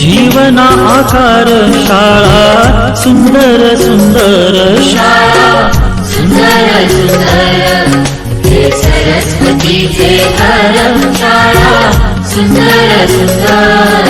जीवना आकार शाळा सुंदर सुंदर. शाळा सुंदर सुंदर. हे सरस्वतीचे घर शाळा सुंदर सुंदर.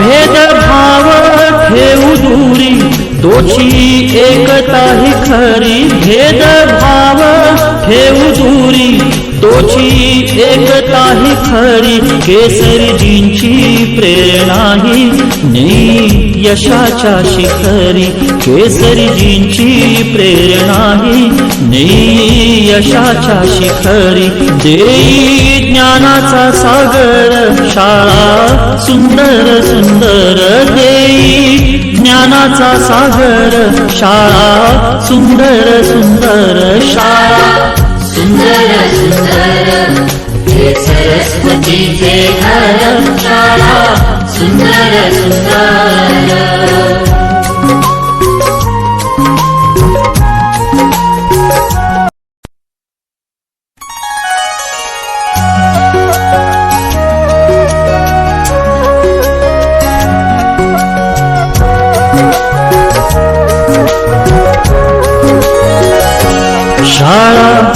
भेदभाव ठेवू दूरी दोषी एकता ही खरी. भेदभाव ठेवू दूरी तोची एकता ही खरी. केसरीजींची प्रेरणा ही नेई यशाच्या शिखरी. केसरीजींची प्रेरणा ही नेई यशाच्या शिखरी. देई ज्ञानाचा सागर शाळा सुंदर सुंदर. देई ज्ञानाचा सागर शाळा सुंदर सुंदर. शाळा सुंदर सुंदर हे सरस्वतीचे घर सुंदर सुंदर शाळा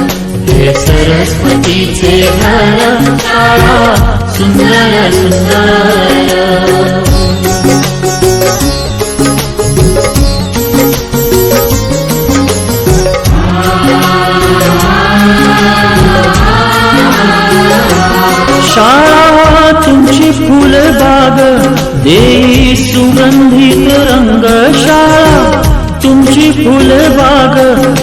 सरस्वतीचे घर सुंदर सुंदर. शाळा तुमची फुलबाग देई सुगंधित रंग शाळा तुमची फुलबाग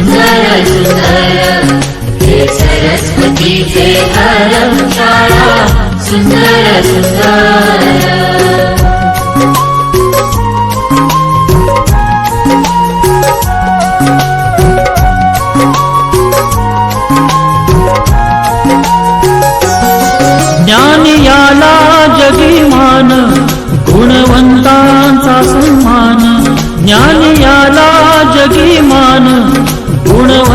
सुंदर सुंदर हे सरस्वतीचे घर सुंदर सुंदर जगीमान गुणवंतांचा सन्मान. ज्ञानियाला जगीमान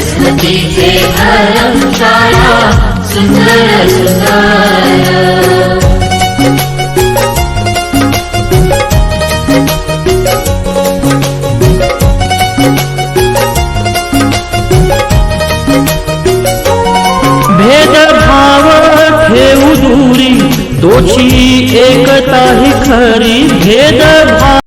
सरस्वतीचे सुंदर भेदभाव ठेवू दूरी दोषी एकता ही खरी। भेदभाव